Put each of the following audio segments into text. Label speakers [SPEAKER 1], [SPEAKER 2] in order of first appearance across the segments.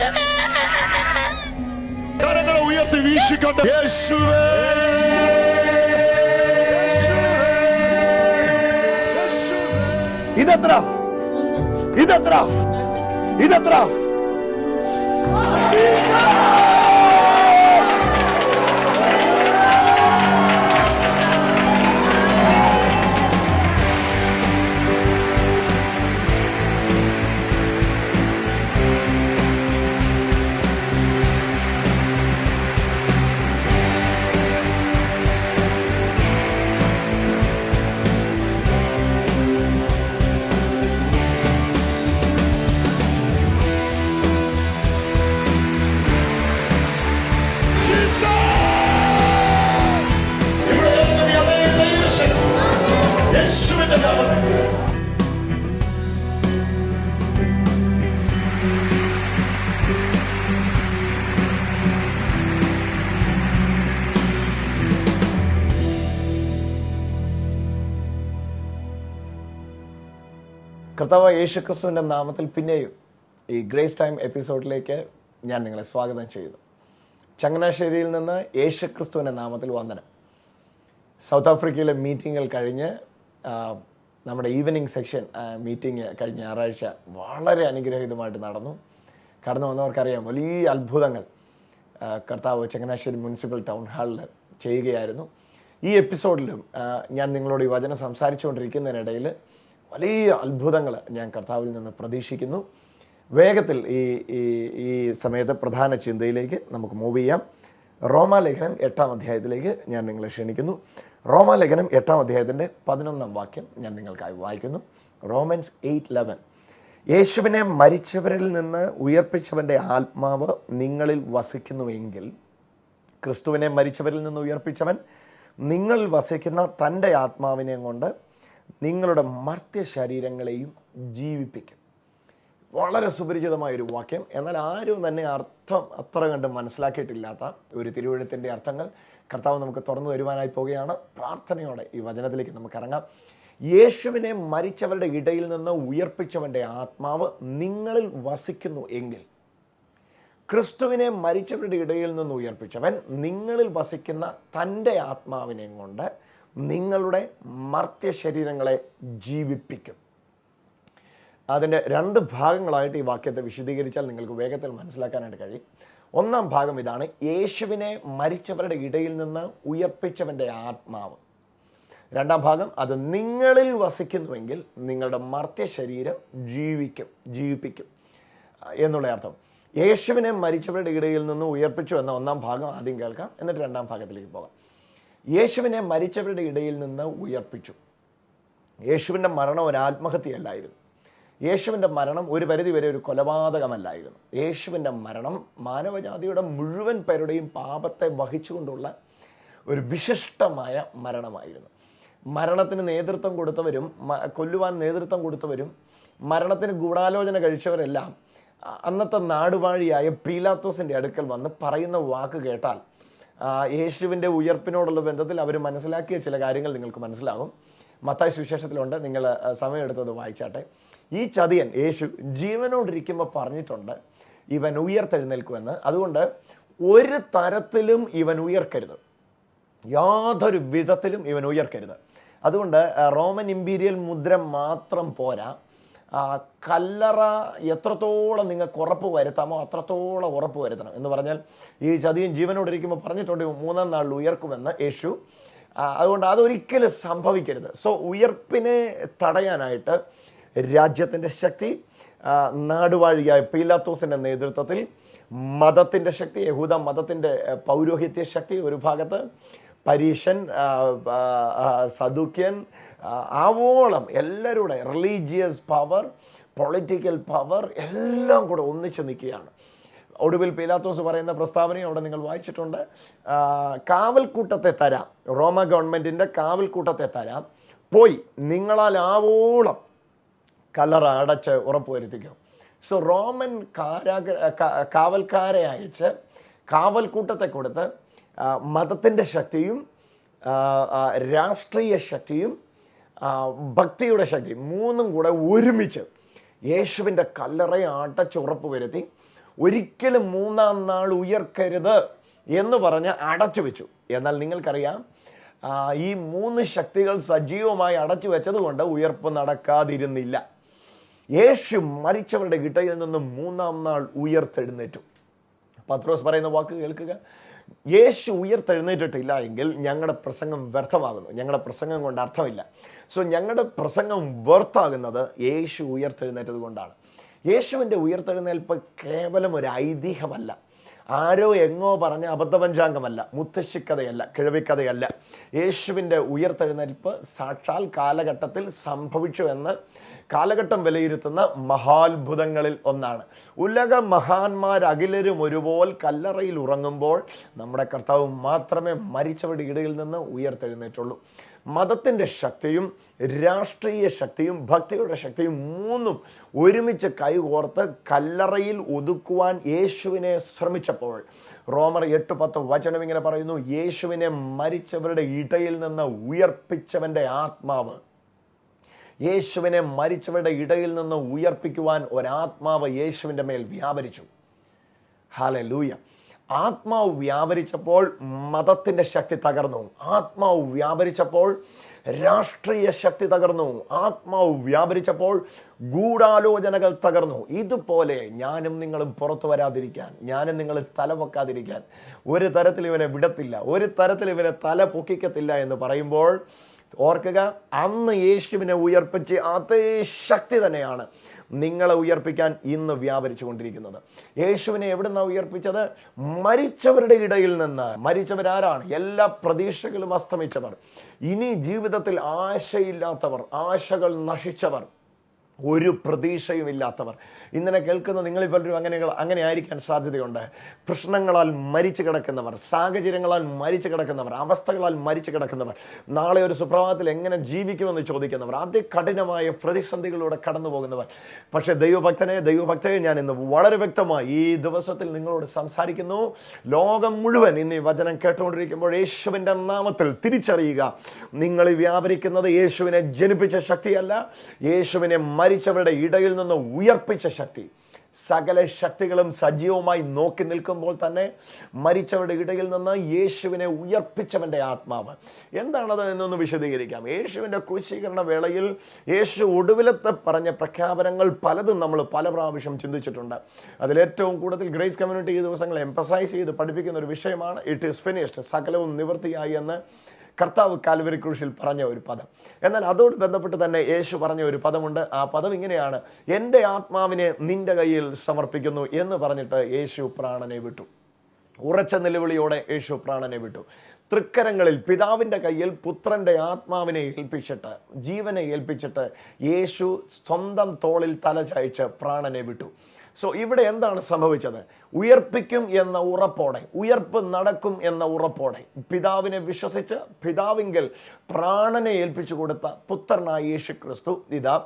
[SPEAKER 1] Deixa-me!
[SPEAKER 2] Cara, não ia te
[SPEAKER 3] vir, Chicago. Deixa-me!
[SPEAKER 2] Ide atrás. Ide atrás. Ide atrás. Sim.
[SPEAKER 3] കർത്താവ് യേശു ക്രിസ്തുവിന്റെ നാമത്തിൽ പിന്നെയും ഈ ഗ്രേസ് ടൈം എപ്പിസോഡിലേക്ക് ഞാൻ നിങ്ങളെ സ്വാഗതം ചെയ്യുന്നു. ചങ്ങനാശ്ശേരിയിൽ നിന്ന് യേശു ക്രിസ്തുവിന്റെ നാമത്തിൽ വന്ദനം. സൗത്ത് ആഫ്രിക്കയിലെ മീറ്റിങ്ങുകൾ കഴിഞ്ഞ് നമ്മുടെ ഈവനിങ് സെക്ഷൻ മീറ്റിംഗ് കഴിഞ്ഞ ഞായറാഴ്ച വളരെ അനുഗ്രഹീതമായിട്ട് നടന്നു. കടന്നു വന്നവർക്കറിയാം വലിയ അത്ഭുതങ്ങൾ കർത്താവ് ചങ്ങനാശ്ശേരി മുനിസിപ്പൽ ടൗൺ ഹാളിൽ ചെയ്യുകയായിരുന്നു. ഈ എപ്പിസോഡിലും ഞാൻ നിങ്ങളോട് ഈ വചനം സംസാരിച്ചുകൊണ്ടിരിക്കുന്നതിനിടയിൽ വലിയ അത്ഭുതങ്ങൾ ഞാൻ കർത്താവിൽ നിന്ന് പ്രതീക്ഷിക്കുന്നു. വേഗത്തിൽ ഈ ഈ ഈ സമയത്ത് പ്രധാന ചിന്തയിലേക്ക് നമുക്ക് മൂവ് ചെയ്യാം. റോമാലേഖനം എട്ടാം അധ്യായത്തിലേക്ക് ഞാൻ നിങ്ങളെ ക്ഷണിക്കുന്നു. റോമാലേഖനം എട്ടാം അധ്യായത്തിന്റെ പതിനൊന്നാം വാക്യം ഞാൻ നിങ്ങൾക്കായി വായിക്കുന്നു. റോമൻസ് എയ്റ്റ് ലെവൻ യേശുവിനെ മരിച്ചവരിൽ നിന്ന് ഉയർപ്പിച്ചവന്റെ ആത്മാവ് നിങ്ങളിൽ വസിക്കുന്നുവെങ്കിൽ ക്രിസ്തുവിനെ മരിച്ചവരിൽ നിന്ന് ഉയർപ്പിച്ചവൻ നിങ്ങൾ വസിക്കുന്ന തന്റെ ആത്മാവിനെ കൊണ്ട് നിങ്ങളുടെ മർത്യ ശരീരങ്ങളെയും ജീവിപ്പിക്കും. വളരെ സുപരിചിതമായ ഒരു വാക്യം. എന്നാൽ ആരും തന്നെ അർത്ഥം അത്ര കണ്ട് മനസ്സിലാക്കിയിട്ടില്ലാത്ത ഒരു തിരുവഴുത്തിന്റെ അർത്ഥങ്ങൾ കർത്താവ് നമുക്ക് തുറന്നു വരുവാനായി പോവുകയാണ്. പ്രാർത്ഥനയോടെ ഈ വചനത്തിലേക്ക് നമുക്ക് ഇറങ്ങാം. യേശുവിനെ മരിച്ചവരുടെ ഇടയിൽ നിന്ന് ഉയർപ്പിച്ചവന്റെ ആത്മാവ് നിങ്ങളിൽ വസിക്കുന്നു എങ്കിൽ ക്രിസ്തുവിനെ മരിച്ചവരുടെ ഇടയിൽ നിന്ന് ഉയർപ്പിച്ചവൻ നിങ്ങളിൽ വസിക്കുന്ന തന്റെ ആത്മാവിനെയും കൊണ്ട് നിങ്ങളുടെ മർത്യ ശരീരങ്ങളെ ജീവിപ്പിക്കും. അതിന്റെ രണ്ട് ഭാഗങ്ങളായിട്ട് ഈ വാക്യത്തെ വിശദീകരിച്ചാൽ നിങ്ങൾക്ക് വേഗത്തിൽ മനസ്സിലാക്കാനായിട്ട് കഴിയും. ഒന്നാം ഭാഗം ഇതാണ് യേശുവിനെ മരിച്ചവരുടെ ഇടയിൽ നിന്ന് ഉയർപ്പിച്ചവന്റെ ആത്മാവ്. രണ്ടാം ഭാഗം അത് നിങ്ങളിൽ വസിക്കുന്നുവെങ്കിൽ നിങ്ങളുടെ മർത്യ ശരീരം ജീവിക്കും ജീവിപ്പിക്കും. എന്നുള്ള അർത്ഥം. യേശുവിനെ മരിച്ചവരുടെ ഇടയിൽ നിന്ന് ഉയർപ്പിച്ചു എന്ന ഒന്നാം ഭാഗം ആദ്യം കേൾക്കാം എന്നിട്ട് രണ്ടാം ഭാഗത്തിലേക്ക് പോകാം. യേശുവിനെ മരിച്ചവരുടെ ഇടയിൽ നിന്ന് ഉയർപ്പിച്ചു. യേശുവിന്റെ മരണം ഒരു ആത്മഹത്യയല്ലായിരുന്നു. യേശുവിന്റെ മരണം ഒരു പരിധിവരെ ഒരു കൊലപാതകമല്ലായിരുന്നു. യേശുവിന്റെ മരണം മാനവജാതിയുടെ മുഴുവൻ പേരുടെയും പാപത്തെ വഹിച്ചുകൊണ്ടുള്ള ഒരു വിശിഷ്ടമായ മരണമായിരുന്നു. മരണത്തിന് നേതൃത്വം കൊടുത്തവരും കൊല്ലുവാൻ നേതൃത്വം കൊടുത്തവരും മരണത്തിന് ഗൂഢാലോചന കഴിച്ചവരെല്ലാം അന്നത്തെ നാടുവാഴിയായ പീലാത്തോസിന്റെ അടുക്കൽ വന്ന് പറയുന്ന വാക്ക് കേട്ടാൽ യേശുവിന്റെ ഉയർപ്പിനോടുള്ള ബന്ധത്തിൽ അവർ മനസ്സിലാക്കിയ ചില കാര്യങ്ങൾ നിങ്ങൾക്ക് മനസ്സിലാകും. മത്തായ സുവിശേഷത്തിലുണ്ട്. നിങ്ങൾ സമയമെടുത്തത് വായിച്ചാട്ടെ. ഈ ചതിയൻ യേശു ജീവനോടിരിക്കുമ്പോൾ പറഞ്ഞിട്ടുണ്ട് ഇവൻ ഉയർത്തെഴുന്നേൽക്കുമെന്ന്. അതുകൊണ്ട് ഒരു തരത്തിലും ഇവൻ ഉയർക്കരുത്. യാതൊരു വിധത്തിലും ഇവൻ ഉയർക്കരുത്. അതുകൊണ്ട് റോമൻ ഇമ്പീരിയൽ മുദ്ര മാത്രം പോരാ. കല്ലറ എത്രത്തോളം നിങ്ങൾക്ക് ഉറപ്പ് വരുത്താമോ അത്രത്തോളം ഉറപ്പ് വരുത്തണം എന്ന് പറഞ്ഞാൽ ഈ ചതിയും ജീവനോടിരിക്കുമ്പോൾ പറഞ്ഞിട്ടുണ്ട് മൂന്നാം നാളിൽ ഉയർക്കുമെന്ന് യേശു. അതുകൊണ്ട് അതൊരിക്കലും സംഭവിക്കരുത്. സോ ഉയർപ്പിനെ തടയാനായിട്ട് രാജ്യത്തിന്റെ ശക്തി നാടുവാഴിയായ പീലാത്തോസിന്റെ നേതൃത്വത്തിൽ മതത്തിന്റെ ശക്തി യഹൂദ മതത്തിന്റെ പൗരോഹിത്യ ശക്തി ഒരു ഭാഗത്ത് പരീഷൻ ആ, ആവോളം എല്ലാവരുടെ റിലീജിയസ് പവർ പൊളിറ്റിക്കൽ പവർ എല്ലാം കൂടെ ഒന്നിച്ച് നിൽക്കുകയാണ്. ഒടുവിൽ പീലാത്തോസ് പറയുന്ന പ്രസ്താവനയും അവിടെ നിങ്ങൾ വായിച്ചിട്ടുണ്ട്. കാവൽക്കൂട്ടത്തെ തരാം. റോമ ഗവൺമെന്റിന്റെ കാവൽക്കൂട്ടത്തെ തരാം. പോയി നിങ്ങളാൽ ആവോളം കലർ അടച്ച് ഉറപ്പുവരുത്തിക്കും സോ റോമൻ കാരാഗ കാവൽക്കാരെ അയച്ച് കാവൽക്കൂട്ടത്തെ കൊടുത്ത് മതത്തിന്റെ ശക്തിയും രാഷ്ട്രീയ ശക്തിയും ഭക്തിയുടെ ശക്തി മൂന്നും കൂടെ ഒരുമിച്ച് യേശുവിന്റെ കല്ലറ അടച്ചുറപ്പ് വരുത്തി ഒരിക്കലും മൂന്നാം നാൾ ഉയർക്കരുത് എന്ന് പറഞ്ഞ് അടച്ചു വെച്ചു. എന്നാൽ നിങ്ങൾക്കറിയാം ഈ മൂന്ന് ശക്തികൾ സജീവമായി അടച്ചു വെച്ചത് കൊണ്ട് ഉയർപ്പ് നടക്കാതിരുന്നില്ല. യേശു മരിച്ചവരുടെ ഇടയിൽ നിന്ന് മൂന്നാം നാൾ ഉയർത്തെഴുന്നേറ്റു. പത്രോസ് പറയുന്ന വാക്ക് കേൾക്കുക. യേശു ഉയർത്തെഴുന്നേറ്റിട്ടില്ല എങ്കിൽ ഞങ്ങളുടെ പ്രസംഗം വ്യർത്ഥമാകുന്നു. ഞങ്ങളുടെ പ്രസംഗം കൊണ്ട് അർത്ഥമില്ല. സോ ഞങ്ങളുടെ പ്രസംഗം വെർത്താകുന്നത് യേശു ഉയർത്തെഴുന്നേറ്റത് കൊണ്ടാണ്. യേശുവിന്റെ ഉയർത്തെഴുന്നേൽപ്പ് കേവലം ഒരു ഐതിഹ്യമല്ല. ആരോ എങ്ങോ പറഞ്ഞ അബദ്ധപഞ്ചാംഗമല്ല. മുത്തശ്ശിക്കഥയല്ല കിഴവിക്കഥയല്ല. യേശുവിന്റെ ഉയർത്തെഴുന്നേൽപ്പ് സാക്ഷാൽ കാലഘട്ടത്തിൽ സംഭവിച്ചു എന്ന് കാലഘട്ടം വിലയിരുത്തുന്ന മഹാത്ഭുതങ്ങളിൽ ഒന്നാണ്. ഉലക മഹാന്മാർ അഖിലരും ഒരുപോൽ കല്ലറയിൽ ഉറങ്ങുമ്പോൾ നമ്മുടെ കർത്താവ് മാത്രമേ മരിച്ചവരുടെ ഇടയിൽ നിന്ന് ഉയർത്തെഴുന്നേറ്റുള്ളൂ. മതത്തിന്റെ ശക്തിയും രാഷ്ട്രീയ ശക്തിയും ഭക്തിയുടെ ശക്തിയും മൂന്നും ഒരുമിച്ച് കൈകോർത്ത് കല്ലറയിൽ ഒതുക്കുവാൻ യേശുവിനെ ശ്രമിച്ചപ്പോൾ റോമർ എട്ട് പത്ത് വചനം ഇങ്ങനെ പറയുന്നു യേശുവിനെ മരിച്ചവരുടെ ഇടയിൽ നിന്ന് ഉയർപ്പിച്ചവന്റെ ആത്മാവ് യേശുവിനെ മരിച്ചവരുടെ ഇടയിൽ നിന്ന് ഉയർപ്പിക്കുവാൻ ഒരാത്മാവ് യേശുവിന്റെ മേൽ വ്യാപരിച്ചു. ഹാലെ ലൂയ ആത്മാവ് വ്യാപരിച്ചപ്പോൾ മതത്തിന്റെ ശക്തി തകർന്നു. ആത്മാവ് വ്യാപരിച്ചപ്പോൾ രാഷ്ട്രീയ ശക്തി തകർന്നു. ആത്മാവ് വ്യാപരിച്ചപ്പോൾ ഗൂഢാലോചനകൾ തകർന്നു. ഇതുപോലെ ഞാനും നിങ്ങളും പുറത്തു വരാതിരിക്കാൻ ഞാനും നിങ്ങൾ തല പൊക്കാതിരിക്കാൻ ഒരു തരത്തിൽ ഇവനെ വിടത്തില്ല ഒരു തരത്തിൽ ഇവനെ തല പൊക്കിക്കത്തില്ല എന്ന് പറയുമ്പോൾ ഓർക്കുക അന്ന് യേശുവിനെ ഉയർപ്പിച്ച് അതേ ശക്തി തന്നെയാണ് നിങ്ങളെ ഉയർപ്പിക്കാൻ ഇന്ന് വ്യാപരിച്ചു കൊണ്ടിരിക്കുന്നത്. യേശുവിനെ എവിടുന്ന ഉയർപ്പിച്ചത്? മരിച്ചവരുടെ ഇടയിൽ നിന്ന്. മരിച്ചവരാരാണ്? എല്ലാ പ്രതീക്ഷകളും അസ്തമിച്ചവർ. ഇനി ജീവിതത്തിൽ ആശയില്ലാത്തവർ ആശകൾ നശിച്ചവർ. ഒരു പ്രതീക്ഷയും ഇല്ലാത്തവർ ഇന്നലെ കേൾക്കുന്ന നിങ്ങളിൽ പലരും അങ്ങനെ അങ്ങനെ ആയിരിക്കാൻ സാധ്യതയുണ്ട്. പ്രശ്നങ്ങളാൽ മരിച്ചു കിടക്കുന്നവർ സാഹചര്യങ്ങളാൽ മരിച്ചു കിടക്കുന്നവർ അവസ്ഥകളാൽ മരിച്ചു കിടക്കുന്നവർ നാളെ ഒരു സുപ്രഭാതത്തിൽ എങ്ങനെ ജീവിക്കുമെന്ന് ചോദിക്കുന്നവർ അതികഠിനമായ പ്രതിസന്ധികളിലൂടെ കടന്നു പോകുന്നവർ പക്ഷേ ദൈവഭക്തനെ ദൈവഭക്തയെ ഞാൻ ഇന്ന് വളരെ വ്യക്തമായി ഈ ദിവസത്തിൽ നിങ്ങളോട് സംസാരിക്കുന്നു. ലോകം മുഴുവൻ ഇന്ന് ഈ വചനം കേട്ടുകൊണ്ടിരിക്കുമ്പോൾ യേശുവിന്റെ നാമത്തിൽ തിരിച്ചറിയുക. നിങ്ങൾ വ്യാപരിക്കുന്നത് യേശുവിനെ ജനിപ്പിച്ച ശക്തിയല്ല യേശുവിനെ മരിച്ചവരുടെ ഇടയിൽ നിന്ന് ഉയർപ്പിച്ച ശക്തി. സകല ശക്തികളും സജീവമായി നോക്കി നിൽക്കുമ്പോൾ തന്നെ മരിച്ചവരുടെ ഇടയിൽ നിന്ന് യേശുവിനെ ഉയർപ്പിച്ചവന്റെ ആത്മാവ്. എന്താണത് എന്നൊന്ന് വിശദീകരിക്കാം. യേശുവിന്റെ ക്രൂശീകരണ വേളയിൽ യേശു ഒടുവിലത്തെ പറഞ്ഞ പ്രഖ്യാപനങ്ങൾ പലതും നമ്മൾ പല പ്രാവശ്യം ചിന്തിച്ചിട്ടുണ്ട്. അതിലേറ്റവും കൂടുതൽ ഗ്രേസ് കമ്മ്യൂണിറ്റി ഈ ദിവസങ്ങൾ എംപസൈസ് ചെയ്ത് പഠിപ്പിക്കുന്ന ഒരു വിഷയമാണ്. ഇറ്റ് ഈസ് ഫിനിഷ്ഡ് സകലവും നിവൃത്തിയായി എന്ന് കർത്താവ് കാൽവരി ക്രൂശിൽ പറഞ്ഞ ഒരു പദം. എന്നാൽ അതോട് ബന്ധപ്പെട്ട് തന്നെ യേശു പറഞ്ഞ ഒരു പദമുണ്ട്. ആ പദം ഇങ്ങനെയാണ് എന്റെ ആത്മാവിനെ നിന്റെ കയ്യിൽ സമർപ്പിക്കുന്നു എന്ന് പറഞ്ഞിട്ട് യേശു പ്രാണനെ വിട്ടു. ഉറച്ച നിലവിളിയോടെ യേശു പ്രാണനെ വിട്ടു. തൃക്കരങ്ങളിൽ പിതാവിന്റെ കയ്യിൽ പുത്രന്റെ ആത്മാവിനെ ഏൽപ്പിച്ചിട്ട് ജീവനെ ഏൽപ്പിച്ചിട്ട് യേശു സ്വന്തം തോളിൽ തല ചായച്ച് പ്രാണനെ വിട്ടു. സോ ഇവിടെ എന്താണ് സംഭവിച്ചത്? ഉയർപ്പിക്കും എന്ന ഉറപ്പോടെ ഉയർപ്പ് നടക്കും എന്ന ഉറപ്പോടെ പിതാവിനെ വിശ്വസിച്ച് പിതാവിങ്കൽ പ്രാണനെ ഏൽപ്പിച്ചു കൊടുത്ത പുത്രനായ യേശു ക്രിസ്തു ഇതാ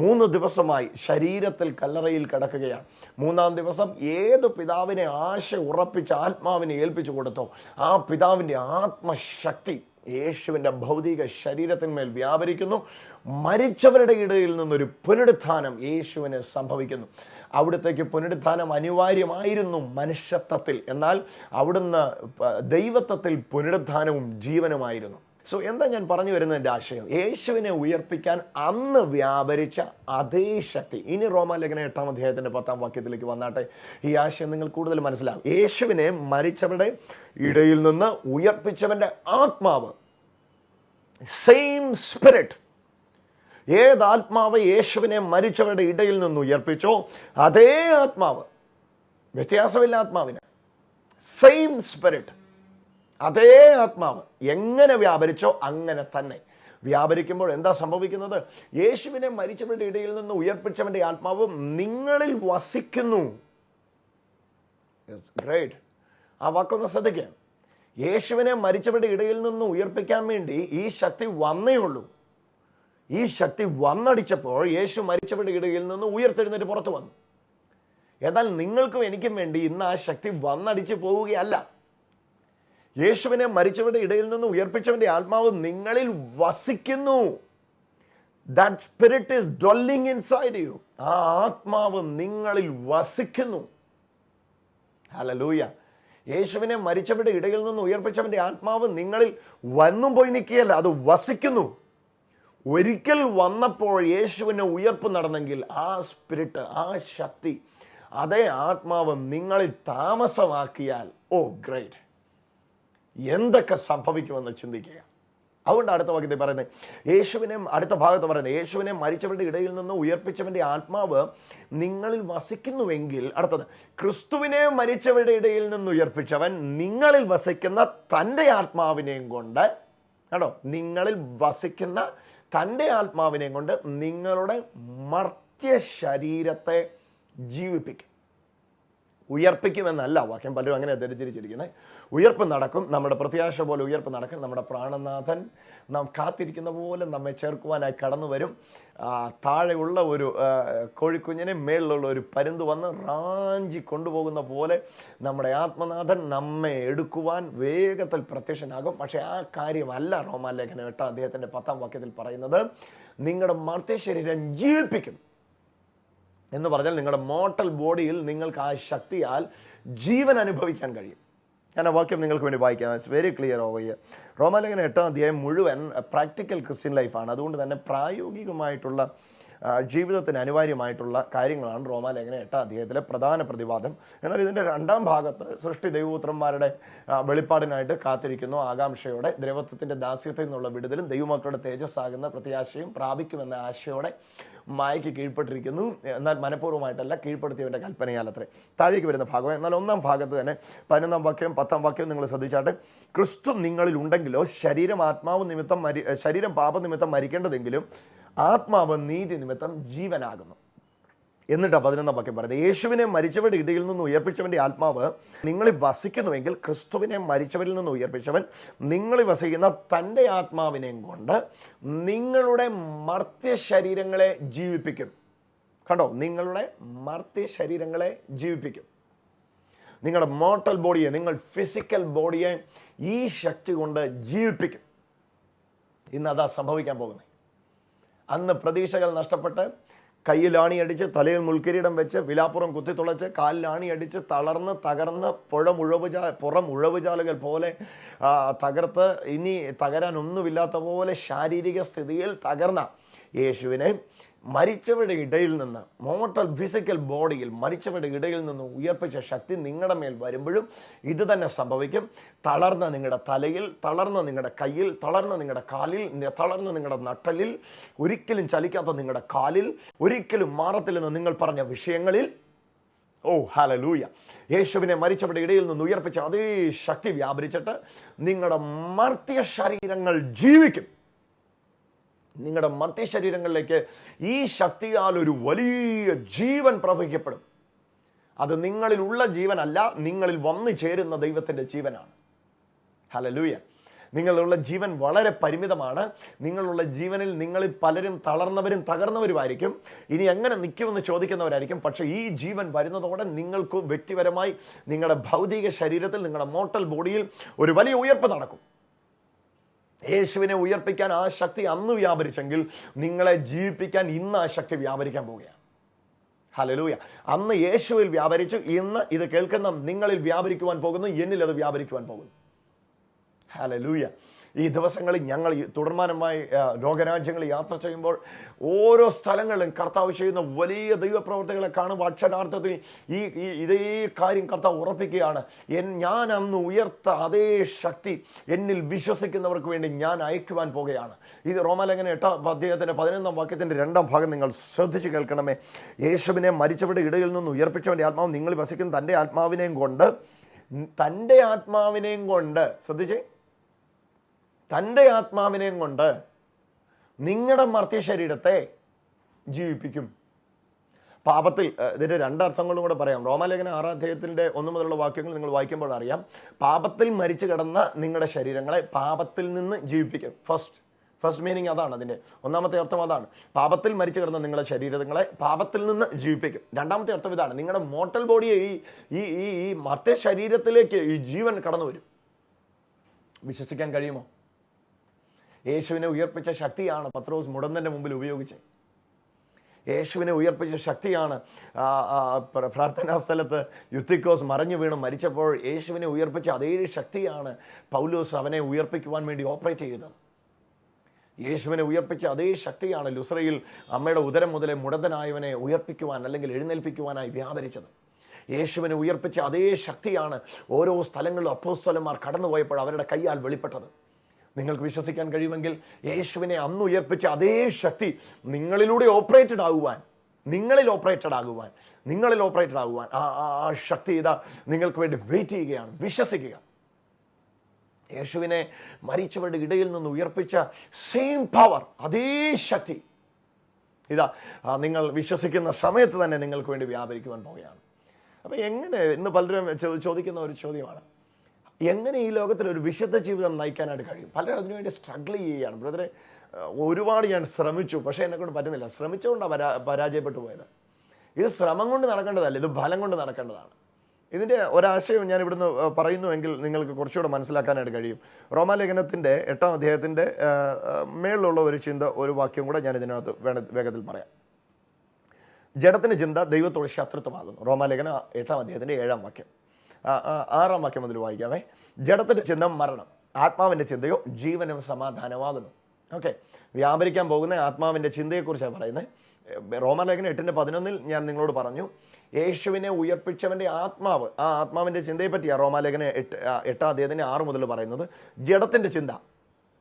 [SPEAKER 3] മൂന്ന് ദിവസമായി ശരീരത്തിൽ കല്ലറയിൽ കിടക്കുകയാണ്. മൂന്നാം ദിവസം ഏത് പിതാവിനെ ആശ ഉറപ്പിച്ച് ആത്മാവിനെ ഏൽപ്പിച്ചു കൊടുത്തോ ആ പിതാവിന്റെ ആത്മശക്തി യേശുവിന്റെ ഭൗതിക ശരീരത്തിന്മേൽ വ്യാപരിക്കുന്നു. മരിച്ചവരുടെ ഇടയിൽ നിന്നൊരു പുനരുത്ഥാനം യേശുവിന് സംഭവിക്കുന്നു. അവിടത്തേക്ക് പുനരുത്ഥാനം അനിവാര്യമായിരുന്നു മനുഷ്യത്വത്തിൽ. എന്നാൽ അവിടുന്ന് ദൈവത്വത്തിൽ പുനരുത്ഥാനവും ജീവനുമായിരുന്നു. സോ എന്താ ഞാൻ പറഞ്ഞു വരുന്നതിന്റെ ആശയം? യേശുവിനെ ഉയർപ്പിക്കാൻ അന്ന് വ്യാപരിച്ച അതേ ശക്തി. ഇനി റോമാലേഖന എട്ടാം അധ്യായത്തിന്റെ പത്താം വാക്യത്തിലേക്ക് വന്നാട്ടെ. ഈ ആശയം നിങ്ങൾ കൂടുതൽ മനസ്സിലാവും. യേശുവിനെ മരിച്ചവരുടെ ഇടയിൽ നിന്ന് ഉയർപ്പിച്ചവന്റെ ആത്മാവ് സെയിം സ്പിരിറ്റ് ഏത് ആത്മാവ് യേശുവിനെ മരിച്ചവരുടെ ഇടയിൽ നിന്ന് ഉയർപ്പിച്ചോ അതേ ആത്മാവ് വ്യത്യാസമില്ല ആത്മാവിന്. സെയിം സ്പിരിറ്റ് അതേ ആത്മാവ് എങ്ങനെ വ്യാപരിച്ചോ അങ്ങനെ തന്നെ. വ്യാപരിക്കുമ്പോൾ എന്താ സംഭവിക്കുന്നത്? യേശുവിനെ മരിച്ചവരുടെ ഇടയിൽ നിന്ന് ഉയർപ്പിച്ചവന്റെ ആത്മാവ് നിങ്ങളിൽ വസിക്കുന്നു. ഗ്രേറ്റ് ആ വാക്കൊന്ന് ശ്രദ്ധിക്കാം. യേശുവിനെ മരിച്ചവരുടെ ഇടയിൽ നിന്ന് ഉയർപ്പിക്കാൻ വേണ്ടി ഈ ശക്തി വന്നേ ഉള്ളൂ. ഈ ശക്തി വന്നടിച്ചപ്പോൾ യേശു മരിച്ചവരുടെ ഇടയിൽ നിന്ന് ഉയർത്തെഴുന്നേറ്റ് പുറത്തു വന്നു. എന്നാൽ നിങ്ങൾക്കും എനിക്കും വേണ്ടി ഇന്ന് ആ ശക്തി വന്നടിച്ച് പോവുകയല്ല. യേശുവിനെ മരിച്ചവരുടെ ഇടയിൽ നിന്ന് ഉയർപ്പിച്ചവന്റെ ആത്മാവ് നിങ്ങളിൽ വസിക്കുന്നു. That spirit is in inside you ആ ആത്മാവ് നിങ്ങളിൽ വസിക്കുന്നു. ഹലലൂയ യേശുവിനെ മരിച്ചവരുടെ ഇടയിൽ നിന്ന് ഉയർപ്പിച്ചവന്റെ ആത്മാവ് നിങ്ങളിൽ വന്നും പോയി നിൽക്കുകയല്ല അത് വസിക്കുന്നു. ഒരിക്കൽ വന്നപ്പോൾ യേശുവിന് ഉയർപ്പ് നടന്നെങ്കിൽ ആ സ്പിരിറ്റ് ആ ശക്തി അതേ ആത്മാവ് നിങ്ങളിൽ താമസമാക്കിയാൽ ഓ ഗ്രേറ്റ്. എന്തൊക്കെ സംഭവിക്കുമെന്ന് ചിന്തിക്കുക. അതുകൊണ്ട് അടുത്ത ഭാഗത്തെ പറയുന്നത് യേശുവിനെ അടുത്ത ഭാഗത്ത് പറയുന്നത് യേശുവിനെ മരിച്ചവരുടെ ഇടയിൽ നിന്ന് ഉയർപ്പിച്ചവന്റെ ആത്മാവ് നിങ്ങളിൽ വസിക്കുന്നുവെങ്കിൽ അടുത്തത് ക്രിസ്തുവിനെ മരിച്ചവരുടെ ഇടയിൽ നിന്ന് ഉയർപ്പിച്ചവൻ നിങ്ങളിൽ വസിക്കുന്ന തന്റെ ആത്മാവിനെയും കൊണ്ട് കേട്ടോ നിങ്ങളിൽ വസിക്കുന്ന തന്റെ ആത്മാവിനെ കൊണ്ട് നിങ്ങളുടെ മർത്യ ശരീരത്തെ ജീവിപ്പിക്കും. ഉയർപ്പിക്കുമെന്നല്ല വാക്യം. പലരും അങ്ങനെ ധരിച്ചിരിച്ചിരിക്കുന്നത് ഉയർപ്പ് നടക്കും. നമ്മുടെ പ്രത്യാശ പോലെ ഉയർപ്പ് നടക്കും. നമ്മുടെ പ്രാണനാഥൻ നാം കാത്തിരിക്കുന്ന പോലെ നമ്മെ ചേർക്കുവാനായി കടന്നു വരും. താഴെയുള്ള ഒരു കോഴിക്കുഞ്ഞിനെ മേളിലുള്ള ഒരു പരുന്ത് വന്ന് റാഞ്ചി കൊണ്ടുപോകുന്ന പോലെ നമ്മുടെ ആത്മനാഥൻ നമ്മെ എടുക്കുവാൻ വേഗത്തിൽ പ്രത്യക്ഷനാകും. പക്ഷേ ആ കാര്യമല്ല റോമാലേഖനം എട്ടാം അദ്ദേഹത്തിന്റെ പത്താം വാക്യത്തിൽ പറയുന്നത്. നിങ്ങളുടെ മർത്യശരീരം ശരീരം ജീവിപ്പിക്കും എന്ന് പറഞ്ഞാൽ നിങ്ങളുടെ മോട്ടൽ ബോഡിയിൽ നിങ്ങൾക്ക് ആ ശക്തിയാൽ ജീവൻ അനുഭവിക്കാൻ കഴിയും. ഞാൻ ആ വാക്യം നിങ്ങൾക്ക് വേണ്ടി വായിക്കാം. ഇറ്റ്സ് വെരി ക്ലിയർ ഓവർ റോമാലേഖന എട്ടാം അധ്യായം മുഴുവൻ പ്രാക്ടിക്കൽ ക്രിസ്ത്യൻ ലൈഫാണ്. അതുകൊണ്ട് തന്നെ പ്രായോഗികമായിട്ടുള്ള ജീവിതത്തിന് അനിവാര്യമായിട്ടുള്ള കാര്യങ്ങളാണ് റോമാലേഖന എട്ടാം അധ്യായത്തിലെ പ്രധാന പ്രതിവാദം എന്നാൽ ഇതിന്റെ രണ്ടാം ഭാഗത്ത് സൃഷ്ടി ദൈവപുത്രന്മാരുടെ വെളിപ്പാടിനായിട്ട് കാത്തിരിക്കുന്നു. ആകാംക്ഷയോടെ ദ്രവത്വത്തിന്റെ ദാസ്യത്തിൽ നിന്നുള്ള വിടുതലും ദൈവമക്കളുടെ തേജസ്സാകുന്ന പ്രത്യാശയും പ്രാപിക്കുമെന്ന ആശയോടെ മായയ്ക്ക് കീഴ്പ്പെട്ടിരിക്കുന്നു. എന്നാൽ മനഃപൂർവമായിട്ടല്ല കീഴ്പ്പെടുത്തിയവന്റെ കൽപ്പനയാലത്രേ താഴേക്ക് വരുന്ന ഭാഗം എന്നാൽ ഒന്നാം ഭാഗത്ത് തന്നെ പതിനൊന്നാം വാക്യം പത്താം വാക്യം നിങ്ങൾ ശ്രദ്ധിച്ചാട്ടെ ക്രിസ്തു നിങ്ങളിൽ ഉണ്ടെങ്കിലോ ശരീരം ആത്മാവ് നിമിത്തം മരി ശരീരം പാപനിമിത്തം മരിക്കേണ്ടതെങ്കിലും ആത്മാവ് നീതി നിമിത്തം ജീവനാകുന്നു. എന്നിട്ടാ പതിനൊന്നാം വാക്യം പറയുന്നത്. യേശുവിനെ മരിച്ചവരുടെ ഇടയിൽ നിന്ന് ഉയർപ്പിച്ചവന്റെ ആത്മാവ് നിങ്ങളിൽ വസിക്കുന്നുവെങ്കിൽ ക്രിസ്തുവിനെ മരിച്ചവരിൽ നിന്ന് ഉയർപ്പിച്ചവൻ നിങ്ങളിൽ വസിക്കുന്ന തന്റെ ആത്മാവിനെയും കൊണ്ട് നിങ്ങളുടെ മർത്യ ശരീരങ്ങളെ ജീവിപ്പിക്കും. കണ്ടോ? നിങ്ങളുടെ മർത്യ ശരീരങ്ങളെ ജീവിപ്പിക്കും. നിങ്ങളുടെ മോർട്ടൽ ബോഡിയെ നിങ്ങൾ ഫിസിക്കൽ ബോഡിയെ ഈ ശക്തി കൊണ്ട് ജീവിപ്പിക്കും. ഇന്ന് അതാ സംഭവിക്കാൻ പോകുന്നത്. അന്ന് പ്രതീക്ഷകൾ നഷ്ടപ്പെട്ട് കയ്യിൽ ആണിയടിച്ച് തലയിൽ മുൾക്കിരീടം വെച്ച് വിലാപ്പുറം കുത്തിത്തുളച്ച് കാലിൽ ആണിയടിച്ച് തളർന്ന് തകർന്ന് പുഴ മുഴവുചാ പുറം ഉഴവുചാലുകൾ പോലെ തകർത്ത് ഇനി തകരാൻ ഒന്നുമില്ലാത്ത പോലെ ശാരീരിക സ്ഥിതിയിൽ തകർന്ന യേശുവിനെ മരിച്ചവരുടെ ഇടയിൽ നിന്ന് മോട്ടൽ ഫിസിക്കൽ ബോഡിയിൽ മരിച്ചവരുടെ ഇടയിൽ നിന്ന് ഉയർപ്പിച്ച ശക്തി നിങ്ങളുടെ മേൽ വരുമ്പോഴും ഇത് തന്നെ സംഭവിക്കും. തളർന്ന നിങ്ങളുടെ തലയിൽ തളർന്ന നിങ്ങളുടെ കയ്യിൽ തളർന്ന നിങ്ങളുടെ കാലിൽ തളർന്ന നിങ്ങളുടെ നട്ടലിൽ ഒരിക്കലും ചലിക്കാത്ത നിങ്ങളുടെ കാലിൽ ഒരിക്കലും മാറത്തില്ലെന്ന് നിങ്ങൾ പറഞ്ഞ വിഷയങ്ങളിൽ ഓ ഹാലലൂയ യേശുവിനെ മരിച്ചവരുടെ ഇടയിൽ നിന്ന് ഉയർപ്പിച്ച അതേ ശക്തി വ്യാപരിച്ചിട്ട് നിങ്ങളുടെ മർത്തിയ ശരീരങ്ങൾ ജീവിക്കും. നിങ്ങളുടെ മധ്യശരീരങ്ങളിലേക്ക് ഈ ശക്തിയാൽ ഒരു വലിയ ജീവൻ പ്രവഹിക്കപ്പെടും. അത് നിങ്ങളിലുള്ള ജീവനല്ല നിങ്ങളിൽ വന്നു ചേരുന്ന ദൈവത്തിന്റെ ജീവനാണ്. ഹലലൂയ നിങ്ങളുള്ള ജീവൻ വളരെ പരിമിതമാണ്. നിങ്ങളുള്ള ജീവനിൽ നിങ്ങളിൽ പലരും തളർന്നവരും തകർന്നവരുമായിരിക്കും. ഇനി എങ്ങനെ നിൽക്കുമെന്ന് ചോദിക്കുന്നവരായിരിക്കും. പക്ഷേ ഈ ജീവൻ വരുന്നതോടെ നിങ്ങൾക്ക് വ്യക്തിപരമായി നിങ്ങളുടെ ഭൗതിക ശരീരത്തിൽ നിങ്ങളുടെ മോട്ടൽ ബോഡിയിൽ ഒരു വലിയ ഉയർപ്പ് നടക്കും. യേശുവിനെ ഉയർപ്പിക്കാൻ ആ ശക്തി അന്ന് വ്യാപരിച്ചെങ്കിൽ നിങ്ങളെ ജീവിപ്പിക്കാൻ ഇന്ന് ആ ശക്തി വ്യാപരിക്കാൻ പോവുകയാണ്. ഹലലൂയ അന്ന് യേശുവിൽ വ്യാപരിച്ചു ഇന്ന് ഇത് കേൾക്കുന്ന നിങ്ങളിൽ വ്യാപരിക്കുവാൻ പോകുന്നു എന്നിൽ അത് വ്യാപരിക്കുവാൻ പോകുന്നു. ഹലലൂയ ഈ ദിവസങ്ങളിൽ ഞങ്ങൾ തുടർമാനമായി ലോകരാജ്യങ്ങൾ യാത്ര ചെയ്യുമ്പോൾ ഓരോ സ്ഥലങ്ങളിലും കർത്താവ് ചെയ്യുന്ന വലിയ ദൈവപ്രവർത്തികളെ കാണുമ്പോൾ അക്ഷരാർത്ഥത്തിൽ ഈ ഇതേ കാര്യം കർത്താവ് ഉറപ്പിക്കുകയാണ്. എൻ ഞാൻ അന്ന് ഉയർത്ത അതേ ശക്തി എന്നിൽ വിശ്വസിക്കുന്നവർക്ക് വേണ്ടി ഞാൻ അയക്കുവാൻ പോകുകയാണ്. ഇത് റോമാലങ്ങനെ എട്ടാം അദ്ദേഹത്തിന്റെ പതിനൊന്നാം വാക്യത്തിന്റെ രണ്ടാം ഭാഗം നിങ്ങൾ ശ്രദ്ധിച്ച് കേൾക്കണമേ. യേശുവിനെ മരിച്ചവരുടെ ഇടയിൽ നിന്ന് ഉയർപ്പിച്ചവന്റെ ആത്മാവ് നിങ്ങൾ വസിക്കുന്ന തന്റെ ആത്മാവിനെയും കൊണ്ട് തന്റെ ആത്മാവിനെയും കൊണ്ട് ശ്രദ്ധിച്ചേ? തന്റെ ആത്മാവിനെയും കൊണ്ട് നിങ്ങളുടെ മർത്യ ശരീരത്തെ ജീവിപ്പിക്കും. പാപത്തിൽ ഇതിന്റെ രണ്ടർത്ഥങ്ങളും കൂടെ പറയാം. റോമാലേഖന ആരാധ്യത്തിന്റെ ഒന്നു മുതലുള്ള വാക്യങ്ങൾ നിങ്ങൾ വായിക്കുമ്പോൾ അറിയാം പാപത്തിൽ മരിച്ചു കിടന്ന നിങ്ങളുടെ ശരീരങ്ങളെ പാപത്തിൽ നിന്ന് ജീവിപ്പിക്കും. ഫസ്റ്റ് ഫസ്റ്റ് മീനിങ് അതാണ് അതിന്റെ. ഒന്നാമത്തെ അർത്ഥം അതാണ്. പാപത്തിൽ മരിച്ചു കിടന്ന നിങ്ങളുടെ ശരീരങ്ങളെ പാപത്തിൽ നിന്ന് ജീവിപ്പിക്കും. രണ്ടാമത്തെ അർത്ഥം ഇതാണ്. നിങ്ങളുടെ മോട്ടൽ ബോഡിയെ ഈ ഈ ഈ മറ്റേ ശരീരത്തിലേക്ക് ഈ ജീവൻ കടന്നു വരും വിശ്വസിക്കാൻ കഴിയുമോ? യേശുവിനെ ഉയർപ്പിച്ച ശക്തിയാണ് പത്രോസ് മുടന്തന്റെ മുമ്പിൽ ഉപയോഗിച്ചത്. യേശുവിനെ ഉയർപ്പിച്ച ശക്തിയാണ് പ്രാർത്ഥനാ സ്ഥലത്ത് യുത്തിക്കോസ് മറിഞ്ഞു വീണ് മരിച്ചപ്പോൾ യേശുവിനെ ഉയർപ്പിച്ച അതേ ശക്തിയാണ് പൗലോസ് അവനെ ഉയർപ്പിക്കുവാൻ വേണ്ടി ഓപ്പറേറ്റ് ചെയ്തത്. യേശുവിനെ ഉയർപ്പിച്ച അതേ ശക്തിയാണ് ലുസ്രയിൽ അമ്മയുടെ ഉദരം മുതലേ മുടന്തനായവനെ ഉയർപ്പിക്കുവാൻ അല്ലെങ്കിൽ എഴുന്നേൽപ്പിക്കുവാനായി വ്യാപരിച്ചത്. യേശുവിനെ ഉയർപ്പിച്ച അതേ ശക്തിയാണ് ഓരോ സ്ഥലങ്ങളിലും അപ്പോസ്തലന്മാർ കടന്നുപോയപ്പോൾ അവരുടെ കൈയാൽ വെളിപ്പെട്ടത്. നിങ്ങൾക്ക് വിശ്വസിക്കാൻ കഴിയുമെങ്കിൽ യേശുവിനെ അന്ന് ഉയർപ്പിച്ച അതേ ശക്തി നിങ്ങളിലൂടെ ഓപ്പറേറ്റഡ് ആകുവാൻ നിങ്ങളിൽ ഓപ്പറേറ്റഡ് ആകുവാൻ നിങ്ങളിൽ ഓപ്പറേറ്റഡ് ആകുവാൻ ആ ആ- ശക്തി ഇതാ നിങ്ങൾക്ക് വേണ്ടി വെയിറ്റ് ചെയ്യുകയാണ് വിശ്വസിക്കുക. യേശുവിനെ മരിച്ചവരുടെ ഇടയിൽ നിന്ന് ഉയർപ്പിച്ച സെയിം പവർ അതേ ശക്തി ഇതാ നിങ്ങൾ വിശ്വസിക്കുന്ന സമയത്ത് തന്നെ നിങ്ങൾക്ക് വേണ്ടി വ്യാപരിക്കുവാൻ പോവുകയാണ്. അപ്പം എങ്ങനെ ഇന്ന് പലരും ചോദിക്കുന്ന ഒരു ചോദ്യമാണ് എങ്ങനെ ഈ ലോകത്തിൽ ഒരു വിശുദ്ധ ജീവിതം നയിക്കാനായിട്ട് കഴിയും? പലരും അതിനുവേണ്ടി സ്ട്രഗിൾ ചെയ്യുകയാണ്. ബ്രദറെ ഒരുപാട് ഞാൻ ശ്രമിച്ചു പക്ഷേ എന്നെ കൊണ്ട് പറ്റുന്നില്ല. ശ്രമിച്ചുകൊണ്ടാണ് പരാ പരാജയപ്പെട്ടു പോയത്. ഇത് ശ്രമം കൊണ്ട് നടക്കേണ്ടതല്ല ഇത് ഫലം കൊണ്ട് നടക്കേണ്ടതാണ്. ഇതിന്റെ ഒരാശയം ഞാൻ ഇവിടുന്ന് പറയുന്നുവെങ്കിൽ നിങ്ങൾക്ക് കുറച്ചുകൂടെ മനസ്സിലാക്കാനായിട്ട് കഴിയും. റോമാലേഖനത്തിന്റെ എട്ടാം അദ്ദേഹത്തിന്റെ മേളിലുള്ള ഒരു ചിന്ത ഒരു വാക്യം കൂടെ ഞാൻ ഇതിനകത്ത് വേണ വേഗത്തിൽ പറയാം. ജഡത്തിന്റെ ചിന്ത ദൈവത്തോട് ശത്രുത്വമാകുന്നു. റോമാലേഖന എട്ടാം അദ്ദേഹത്തിന്റെ ഏഴാം വാക്യം. ആറാം വാക്യം മുതൽ വായിക്കാമേ ജഡത്തിന്റെ ചിന്ത മരണം. ആത്മാവിന്റെ ചിന്തയോ ജീവനും സമാധാനമാകുന്നു. ഓക്കെ. വ്യാപരിക്കാൻ പോകുന്ന ആത്മാവിന്റെ ചിന്തയെക്കുറിച്ചാണ് പറയുന്നത്. റോമാലേഖനം എട്ടിന്റെ പതിനൊന്നിൽ ഞാൻ നിങ്ങളോട് പറഞ്ഞു യേശുവിനെ ഉയർപ്പിച്ചവന്റെ ആത്മാവ്. ആ ആത്മാവിന്റെ ചിന്തയെ പറ്റിയാണ് റോമാലേഖനം എട്ട് എട്ടാം അധ്യായത്തിന്റെ ആറ് മുതൽ പറയുന്നത്. ജഡത്തിന്റെ ചിന്ത.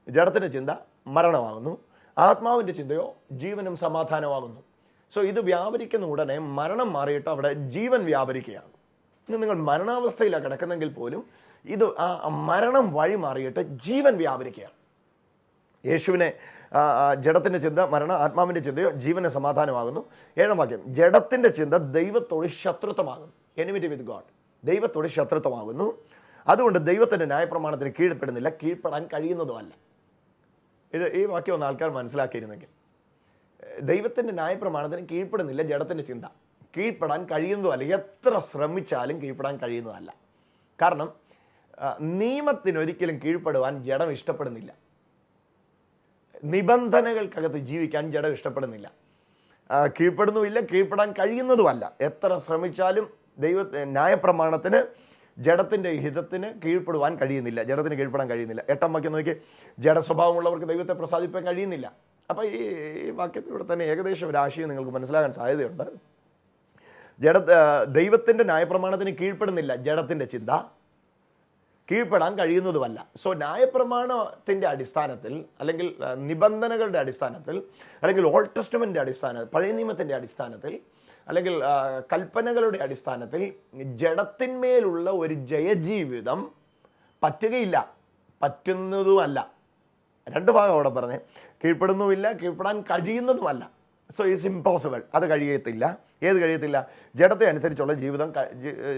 [SPEAKER 3] ജഡത്തിന്റെ ചിന്ത മരണമാകുന്നു. ആത്മാവിന്റെ ചിന്തയോ ജീവനും സമാധാനമാകുന്നു. സോ ഇത് വ്യാപരിക്കുന്ന ഉടനെ മരണം മാറിയിട്ട് അവിടെ ജീവൻ വ്യാപരിക്കുകയാണ്. ഇന്ന് നിങ്ങൾ മരണാവസ്ഥയിലാണ് കിടക്കുന്നെങ്കിൽ പോലും ഇത് ആ മരണം വഴി മാറിയിട്ട് ജീവൻ വ്യാപരിക്കുകയാണ്. യേശുവിനെ ആ, ചിന്ത മരണ ആത്മാവിന്റെ ചിന്തയോ ജീവന് സമാധാനമാകുന്നു. ഏഴാം വാക്യം ജഡത്തിന്റെ ചിന്ത ദൈവത്തോട് ശത്രുത്വമാകുന്നു. എനിമിറ്റി വിത്ത് ഗോഡ് ദൈവത്തോട് ശത്രുത്വമാകുന്നു. അതുകൊണ്ട് ദൈവത്തിന്റെ ന്യായപ്രമാണത്തിന് കീഴ്പ്പെടുന്നില്ല കീഴ്പ്പെടാൻ കഴിയുന്നതുമല്ല. ഇത് ഈ വാക്യം ഒന്ന് ആൾക്കാർ മനസ്സിലാക്കിയിരുന്നെങ്കിൽ ദൈവത്തിന്റെ ന്യായപ്രമാണത്തിന് കീഴ്പ്പെടുന്നില്ല ജഡത്തിന്റെ ചിന്ത. കീഴ്പ്പെടാൻ കഴിയുന്നതുമല്ല എത്ര ശ്രമിച്ചാലും കീഴ്പ്പെടാൻ കഴിയുന്നതല്ല. കാരണം നിയമത്തിനൊരിക്കലും കീഴ്പ്പെടുവാൻ ജഡം ഇഷ്ടപ്പെടുന്നില്ല. നിബന്ധനകൾക്കകത്ത് ജീവിക്കാൻ ജഡം ഇഷ്ടപ്പെടുന്നില്ല. കീഴ്പ്പെടുന്നുമില്ല കീഴ്പ്പെടാൻ കഴിയുന്നതുമല്ല. എത്ര ശ്രമിച്ചാലും ദൈവ ന്യായപ്രമാണത്തിന് ജഡത്തിന്റെ ഹിതത്തിന് കീഴ്പ്പെടുവാൻ കഴിയുന്നില്ല. ജഡത്തിന് കീഴ്പ്പെടാൻ കഴിയുന്നില്ല. എട്ടാം വാക്യം നോക്കി ജഡസ്വഭാവമുള്ളവർക്ക് ദൈവത്തെ പ്രസാദിപ്പാൻ കഴിയുന്നില്ല. അപ്പോൾ ഈ വാക്യത്തിലൂടെ തന്നെ ഏകദേശം ഒരു ആശയം നിങ്ങൾക്ക് മനസ്സിലാകാൻ സാധ്യതയുണ്ട്. ജഡ ദൈവത്തിന്റെ ന്യായപ്രമാണത്തിന് കീഴ്പ്പെടുന്നില്ല ജഡത്തിന്റെ ചിന്ത. കീഴ്പ്പെടാൻ കഴിയുന്നതുമല്ല. സോ ന്യായപ്രമാണത്തിന്റെ അടിസ്ഥാനത്തിൽ അല്ലെങ്കിൽ നിബന്ധനകളുടെ അടിസ്ഥാനത്തിൽ അല്ലെങ്കിൽ ഓൾഡ് ടെസ്റ്റമെന്റ് അടിസ്ഥാനത്തിൽ പഴയ നിയമത്തിന്റെ അടിസ്ഥാനത്തിൽ അല്ലെങ്കിൽ കൽപ്പനകളുടെ അടിസ്ഥാനത്തിൽ ജഡത്തിന്മേലുള്ള ഒരു ജയജീവിതം പറ്റുകയില്ല. പറ്റുന്നതുമല്ല. രണ്ട് ഭാഗം അവിടെ പറഞ്ഞേ. കീഴ്പ്പെടുന്നുമില്ല കീഴ്പ്പെടാൻ കഴിയുന്നതുമല്ല. സോ ഇറ്റ്സ് ഇമ്പോസിബിൾ അത് കഴിയത്തില്ല. ഏത് കഴിയത്തില്ല? ജഡത്തെ അനുസരിച്ചുള്ള ജീവിതം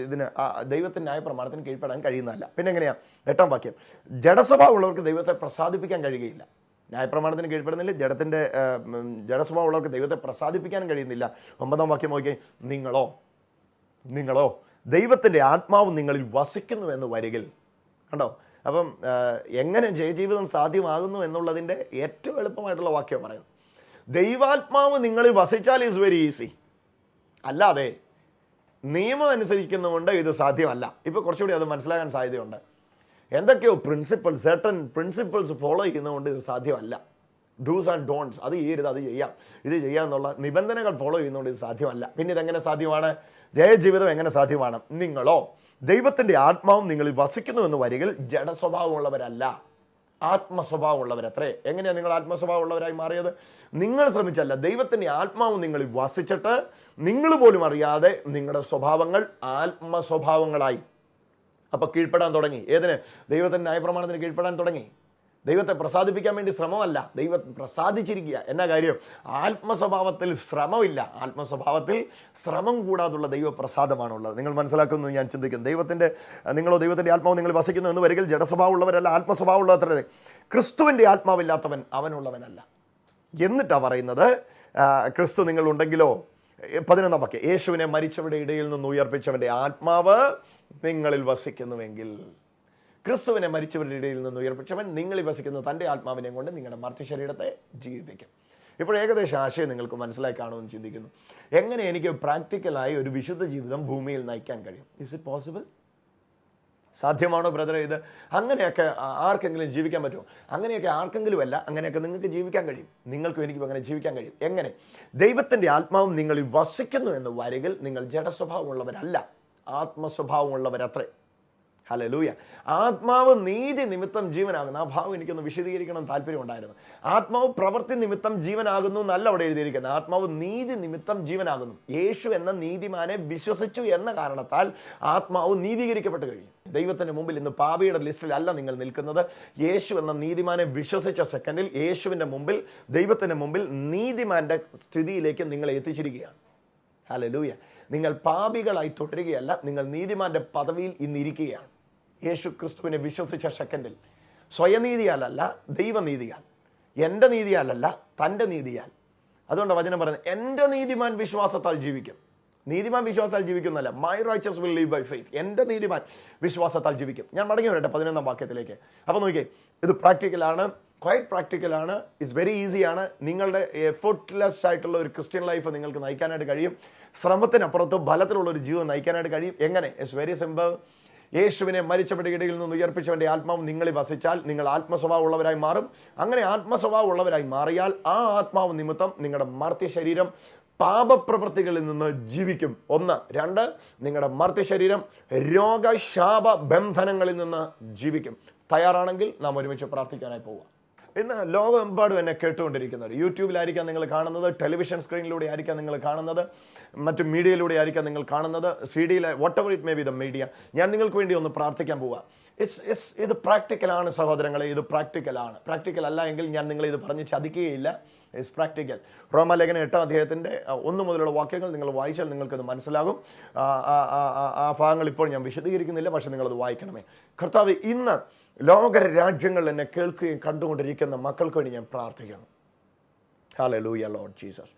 [SPEAKER 3] ഇതിന് ദൈവത്തിന്റെ ന്യായ പ്രമാണത്തിന് കീഴ്പ്പെടാൻ കഴിയുന്നതല്ല. പിന്നെ എങ്ങനെയാണ് എട്ടാം വാക്യം. ജഡസ്വഭാവമുള്ളവർക്ക് ദൈവത്തെ പ്രസാദിപ്പിക്കാൻ കഴിയുകയില്ല. ന്യായപ്രമാണത്തിന് കീഴ്പ്പെടുന്നില്ല ജഡത്തിന്റെ ജഡസ്വഭാവമുള്ളവർക്ക് ദൈവത്തെ പ്രസാദിപ്പിക്കാനും കഴിയുന്നില്ല. ഒമ്പതാം വാക്യം നോക്കി നിങ്ങളോ നിങ്ങളോ ദൈവത്തിന്റെ ആത്മാവ് നിങ്ങളിൽ വസിക്കുന്നു എന്ന് വരികിൽ. കണ്ടോ? അപ്പം എങ്ങനെ ജയജീവിതം സാധ്യമാകുന്നു എന്നുള്ളതിന്റെ ഏറ്റവും എളുപ്പമായിട്ടുള്ള വാക്യം പറയുന്നത് ദൈവാത്മാവ് നിങ്ങളിൽ വസിച്ചാൽ ഈസ് വെരി ഈസി അല്ലാതെ നിയമം അനുസരിക്കുന്നതുകൊണ്ട് ഇത് സാധ്യമല്ല. ഇപ്പോൾ കുറച്ചുകൂടി അത് മനസ്സിലാക്കാൻ സാധ്യതയുണ്ട്. എന്തൊക്കെയോ പ്രിൻസിപ്പിൾസ് certain പ്രിൻസിപ്പിൾസ് ഫോളോ ചെയ്യുന്നതുകൊണ്ട് ഇത് സാധ്യമല്ല. ഡൂസ് ആൻഡ് ഡോൺസ് അത് ചെയ്യരുത് അത് ചെയ്യാം. ഇത് ചെയ്യാമെന്നുള്ള നിബന്ധനകൾ ഫോളോ ചെയ്യുന്നതുകൊണ്ട് ഇത് സാധ്യമല്ല. പിന്നെ ഇതെങ്ങനെ സാധ്യമാണ്? ജയജീവിതം എങ്ങനെ സാധ്യമാണ്? നിങ്ങളോ ദൈവത്തിന്റെ ആത്മാവും നിങ്ങളിൽ വസിക്കുന്നു എന്ന് വരികിൽ ജഡസ്വഭാവമുള്ളവരല്ല. ആത്മസ്വഭാവമുള്ളവരത്രേ. എങ്ങനെയാണ് നിങ്ങൾ ആത്മസ്വഭാവമുള്ളവരായി മാറിയത്? നിങ്ങൾ ശ്രമിച്ചല്ല ദൈവത്തിന്റെ ആത്മാവ് നിങ്ങളിൽ വസിച്ചിട്ട് നിങ്ങൾ പോലും അറിയാതെ നിങ്ങളുടെ സ്വഭാവങ്ങൾ ആത്മസ്വഭാവങ്ങളായി. അപ്പൊ കീഴ്പ്പെടാൻ തുടങ്ങി. ഏതിന്? ദൈവത്തിന്റെ ന്യായപ്രമാണത്തിന് കീഴ്പ്പെടാൻ തുടങ്ങി. ദൈവത്തെ പ്രസാദിപ്പിക്കാൻ വേണ്ടി ശ്രമമല്ല. ദൈവം പ്രസാദിച്ചിരിക്കുക. എന്നാ കാര്യം? ആത്മസ്വഭാവത്തിൽ ശ്രമമില്ല. ആത്മസ്വഭാവത്തിൽ ശ്രമം കൂടാതുള്ള ദൈവപ്രസാദമാണുള്ളത്. നിങ്ങൾ മനസ്സിലാക്കുന്നത് ഞാൻ ചിന്തിക്കുന്നു. ദൈവത്തിന്റെ നിങ്ങളോ ദൈവത്തിന്റെ ആത്മാവ് നിങ്ങൾ വസിക്കുന്നു എന്ന് വരികിൽ ജഡസ്വഭാവമുള്ളവരല്ല ആത്മസ്വഭാവമുള്ളവരേ ക്രിസ്തുവിന്റെ ആത്മാവില്ലാത്തവൻ അവനുള്ളവനല്ല. എന്നിട്ടാണ് പറയുന്നത് ക്രിസ്തു നിങ്ങളുണ്ടെങ്കിലോ? പതിനൊന്നാം വാക്യം. യേശുവിനെ മരിച്ചവരുടെ ഇടയിൽ നിന്ന് ഉയർപ്പിച്ചവന്റെ ആത്മാവ് നിങ്ങളിൽ വസിക്കുന്നുവെങ്കിൽ ക്രിസ്തുവിനെ മരിച്ചവരുടെ ഇടയിൽ നിന്ന് ഉയർപ്പിച്ചവൻ നിങ്ങളിൽ വസിക്കുന്ന തന്റെ ആത്മാവിനെ കൊണ്ട് നിങ്ങളുടെ മർത്യശരീരത്തെ ജീവിപ്പിക്കും. ഇപ്പോൾ ഏകദേശം ആശയം നിങ്ങൾക്ക് മനസ്സിലായി കാണുമെന്ന് ചിന്തിക്കുന്നു. എങ്ങനെ എനിക്ക് പ്രാക്ടിക്കലായി ഒരു വിശുദ്ധ ജീവിതം ഭൂമിയിൽ നയിക്കാൻ കഴിയും? ഇസ് ഇറ്റ് പോസിബിൾ സാധ്യമാണോ ബ്രദറെ ഇത്? അങ്ങനെയൊക്കെ ആർക്കെങ്കിലും ജീവിക്കാൻ പറ്റുമോ? അങ്ങനെയൊക്കെ ആർക്കെങ്കിലും അല്ല അങ്ങനെയൊക്കെ നിങ്ങൾക്ക് ജീവിക്കാൻ കഴിയും. നിങ്ങൾക്കും എനിക്കും അങ്ങനെ ജീവിക്കാൻ കഴിയും. എങ്ങനെ? ദൈവത്തിന്റെ ആത്മാവും നിങ്ങളിൽ വസിക്കുന്നു എന്ന് വരികിൽ നിങ്ങൾ ജഡസ്വഭാവമുള്ളവരല്ല. ആത്മസ്വഭാവമുള്ളവരത്രേ. ഹലലൂയ ആത്മാവ് നീതി നിമിത്തം ജീവനാകുന്നു. ആ ഭാവം എനിക്കൊന്ന് വിശദീകരിക്കണം താല്പര്യമുണ്ടായിരുന്നു. ആത്മാവ് പ്രവൃത്തി നിമിത്തം ജീവനാകുന്നു എന്നല്ല അവിടെ എഴുതിയിരിക്കുന്നത്. ആത്മാവ് നീതി നിമിത്തം ജീവനാകുന്നു. യേശു എന്ന നീതിമാനെ വിശ്വസിച്ചു എന്ന കാരണത്താൽ ആത്മാവ് നീതീകരിക്കപ്പെട്ട് കഴിഞ്ഞു. ദൈവത്തിന്റെ മുമ്പിൽ ഇന്ന് പാപിയുടെ ലിസ്റ്റിലല്ല നിങ്ങൾ നിൽക്കുന്നത്. യേശു എന്ന നീതിമാനെ വിശ്വസിച്ച സെക്കൻഡിൽ യേശുവിന്റെ മുമ്പിൽ ദൈവത്തിന്റെ മുമ്പിൽ നീതിമാന്റെ സ്ഥിതിയിലേക്ക് നിങ്ങൾ എത്തിച്ചിരിക്കുകയാണ്. ഹലലൂയ നിങ്ങൾ പാപികളായി തുടരുകയല്ല നിങ്ങൾ നീതിമാന്റെ പദവിയിൽ ഇന്നിരിക്കുകയാണ് യേശു ക്രിസ്തുവിനെ വിശ്വസിച്ച സെക്കൻഡിൽ സ്വയനീതിയാലല്ല ദൈവനീതിയാൽ. എന്റെ നീതിയാലല്ല തന്റെ നീതിയാൽ. അതുകൊണ്ട് വചനം പറയുന്നത് എന്റെ നീതിമാൻ വിശ്വാസത്താൽ ജീവിക്കും. നീതിമാൻ വിശ്വാസത്താൽ ജീവിക്കുന്നല്ല my righteous will live by faith എന്റെ നീതിമാൻ വിശ്വാസത്താൽ ജീവിക്കും. ഞാൻ മടങ്ങി വരട്ടെ പതിനൊന്നാം വാക്യത്തിലേക്ക്. അപ്പോൾ നോക്കിയേ ഇത് പ്രാക്ടിക്കലാണ് ക്വൈറ്റ് പ്രാക്ടിക്കലാണ് ഇറ്റ്സ് വെരി ഈസിയാണ് നിങ്ങളുടെ എഫോർട്ട്ലെസ് ആയിട്ടുള്ള ഒരു ക്രിസ്ത്യൻ ലൈഫ് നിങ്ങൾക്ക് നയിക്കാനായിട്ട് കഴിയും. ശ്രമത്തിനപ്പുറത്ത് ബലത്തിലുള്ള ഒരു ജീവിതം നയിക്കാനായിട്ട് കഴിയും. എങ്ങനെ? ഇറ്റ്സ് വെരി സിമ്പിൾ യേശുവിനെ മരിച്ചവരുടെ ഇടയിൽ നിന്ന് ഉയർപ്പിച്ചവന്റെ ആത്മാവ് നിങ്ങളിൽ വസിച്ചാൽ നിങ്ങൾ ആത്മസ്വഭാവമുള്ളവരായി മാറും. അങ്ങനെ ആത്മസ്വഭാവമുള്ളവരായി മാറിയാൽ ആ ആത്മാവ് നിമിത്തം നിങ്ങളുടെ മർത്യ ശരീരം പാപപ്രവൃത്തികളിൽ നിന്ന് ജീവിക്കും. ഒന്ന്. രണ്ട്. നിങ്ങളുടെ മർത്യശരീരം രോഗശാപ ബന്ധനങ്ങളിൽ നിന്ന് ജീവിക്കും. തയ്യാറാണെങ്കിൽ നാം ഒരുമിച്ച് പ്രാർത്ഥിക്കാനായി പോവുക. ഇന്ന് ലോകമെമ്പാടും എന്നെ കേട്ടുകൊണ്ടിരിക്കുന്നവർ യൂട്യൂബിലായിരിക്കാം നിങ്ങൾ കാണുന്നത് ടെലിവിഷൻ സ്ക്രീനിലൂടെ ആയിരിക്കാം നിങ്ങൾ കാണുന്നത് മറ്റു മീഡിയയിലൂടെ ആയിരിക്കാം നിങ്ങൾ കാണുന്നത് C ഡിയിലെ whatever it may be the media ഞാൻ നിങ്ങൾക്ക് വേണ്ടി ഒന്ന് പ്രാർത്ഥിക്കാൻ പോവുക ഇറ്റ്സ് ഇറ്റ്സ് ഇത് പ്രാക്ടിക്കലാണ് സഹോദരങ്ങളെ ഇത് പ്രാക്ടിക്കലാണ് പ്രാക്ടിക്കൽ അല്ല എങ്കിൽ ഞാൻ നിങ്ങളെ ഇത് പറഞ്ഞ് ചതിക്കുകയില്ല. ഇറ്റ്സ് പ്രാക്ടിക്കൽ റോമാലേഖന എട്ടാം അദ്ദേഹത്തിന്റെ ഒന്ന് മുതലുള്ള വാക്യങ്ങൾ നിങ്ങൾ വായിച്ചാൽ നിങ്ങൾക്കത് മനസ്സിലാകും. ആ, ഭാഗങ്ങൾ ഇപ്പോൾ ഞാൻ വിശദീകരിക്കുന്നില്ല പക്ഷേ നിങ്ങളത് വായിക്കണമേ. കർത്താവ് ഇന്ന് ലോക രാജ്യങ്ങൾ എന്നെ കേൾക്കുകയും കണ്ടുകൊണ്ടിരിക്കുന്ന മക്കൾക്ക് വേണ്ടി ഞാൻ പ്രാർത്ഥിക്കുന്നു. ഹാലലൂയ ലോഡ് ജീസസ്